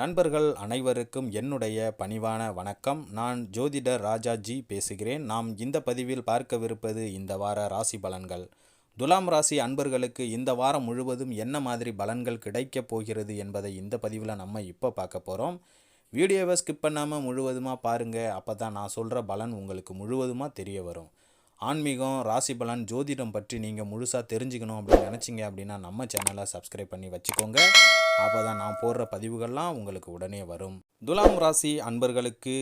நண்பர்கள் அனைவருக்கும் என்னுடைய பணிவான வணக்கம். நான் ஜோதிடர் ராஜாஜி பேசுகிறேன். நாம் இந்த பதிவில் பார்க்கவிருப்பது இந்த வார ராசி பலன்கள். துலாம் ராசி அன்பர்களுக்கு இந்த வாரம் முழுவதும் என்ன மாதிரி பலன்கள் கிடைக்கப் போகிறது என்பதை இந்த பதிவில் நம்ம இப்போ பார்க்க போகிறோம் வீடியோவை ஸ்கிப் பண்ணாமல் முழுவதுமாக பாருங்கள் அப்போ தான் நான் சொல்கிற பலன் உங்களுக்கு முழுவதுமாக தெரிய வரும். ஆன்மீகம் ராசி பலன் ஜோதிடம் பற்றி நீங்கள் முழுசாக தெரிஞ்சுக்கணும் அப்படின்னு நினச்சிங்க அப்படின்னா நம்ம சேனலை சப்ஸ்கிரைப் பண்ணி வச்சுக்கோங்க. அப்போ தான் நான் போடுற பதிவுகள்லாம் உங்களுக்கு உடனே வரும். துலாம் ராசி அன்பர்களுக்கு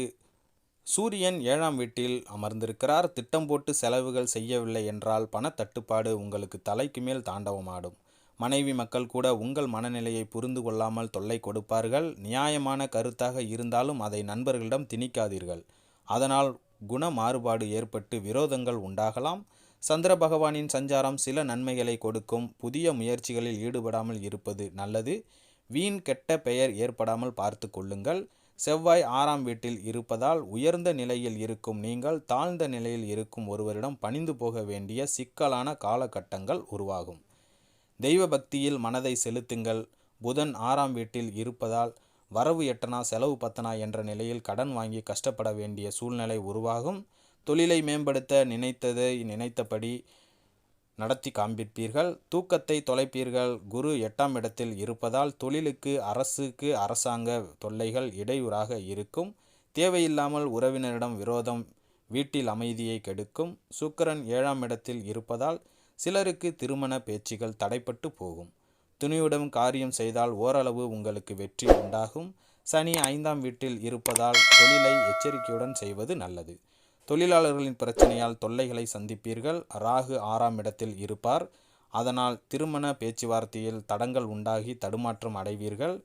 சூரியன் ஏழாம் வீட்டில் அமர்ந்திருக்கிறார். திட்டம் போட்டு செலவுகள் செய்யவில்லை என்றால் பணத்தட்டுப்பாடு உங்களுக்கு தலைக்கு மேல் தாண்டவமாடும். மனைவி மக்கள் கூட உங்கள் மனநிலையை புரிந்து கொள்ளாமல் தொல்லை கொடுப்பார்கள். நியாயமான கருத்தாக இருந்தாலும் அதை நண்பர்களிடம் திணிக்காதீர்கள். அதனால் குண மாறுபாடு ஏற்பட்டு விரோதங்கள் உண்டாகலாம். சந்திர பகவானின் சஞ்சாரம் சில நன்மைகளை கொடுக்கும். புதிய முயற்சிகளில் ஈடுபடாமல் இருப்பது நல்லது. வீண் கெட்ட பெயர் ஏற்படாமல் பார்த்து கொள்ளுங்கள். செவ்வாய் ஆறாம் வீட்டில் இருப்பதால் உயர்ந்த நிலையில் இருக்கும் நீங்கள் தாழ்ந்த நிலையில் இருக்கும் ஒருவரிடம் பணிந்து போக வேண்டிய சிக்கலான காலகட்டங்கள் உருவாகும். தெய்வ பக்தியில் மனதை செலுத்துங்கள். புதன் ஆறாம் வீட்டில் இருப்பதால் வரவு எட்டனா செலவு பத்தனா என்ற நிலையில் கடன் வாங்கி கஷ்டப்பட வேண்டிய சூழ்நிலை உருவாகும். தொழிலை மேம்படுத்த நினைத்ததை நினைத்தபடி நடத்தி காண்பிப்பீர்கள். தூக்கத்தை தொலைப்பீர்கள். குரு எட்டாம் இடத்தில் இருப்பதால் தொழிலுக்கு அரசுக்கு அரசாங்க தொல்லைகள் இடையூறாக இருக்கும். தேவையில்லாமல் உறவினரிடம் விரோதம் வீட்டில் அமைதியை கெடுக்கும். சுக்கிரன் ஏழாம் இடத்தில் இருப்பதால் சிலருக்கு திருமண பேச்சுகள் தடைப்பட்டு போகும். துணியுடன் காரியம் செய்தால் ஓரளவு உங்களுக்கு வெற்றி உண்டாகும். சனி ஐந்தாம் வீட்டில் இருப்பதால் தொழிலை எச்சரிக்கையுடன் செய்வது நல்லது. தொழிலாளர்களின் பிரச்சனையால் தொல்லைகளை சந்திப்பீர்கள். ராகு ஆறாம் இடத்தில் இருப்பார். அதனால் திருமண பேச்சுவார்த்தையில் தடங்கள் உண்டாகி தடுமாற்றம் அடைவீர்கள்.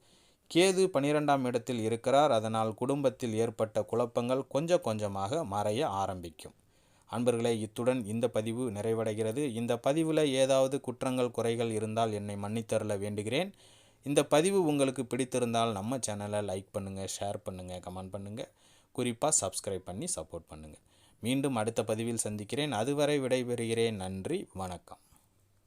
கேது பனிரெண்டாம் இடத்தில் இருக்கிறார். அதனால் குடும்பத்தில் ஏற்பட்ட குழப்பங்கள் கொஞ்சம் கொஞ்சமாக மறைய ஆரம்பிக்கும். அன்பர்களே இத்துடன் இந்த பதிவு நிறைவடைகிறது. இந்த பதிவில் ஏதாவது குற்றங்கள் குறைகள் இருந்தால் என்னை மன்னித்தரல வேண்டுகிறேன். இந்த பதிவு உங்களுக்கு பிடித்திருந்தால் நம்ம சேனலை லைக் பண்ணுங்கள் ஷேர் பண்ணுங்கள் கமெண்ட் பண்ணுங்கள் குறிப்பாக சப்ஸ்கிரைப் பண்ணி சப்போர்ட் பண்ணுங்கள் மீண்டும் அடுத்த பதிவில் சந்திக்கிறேன். அதுவரை விடைபெறுகிறேன். நன்றி வணக்கம்.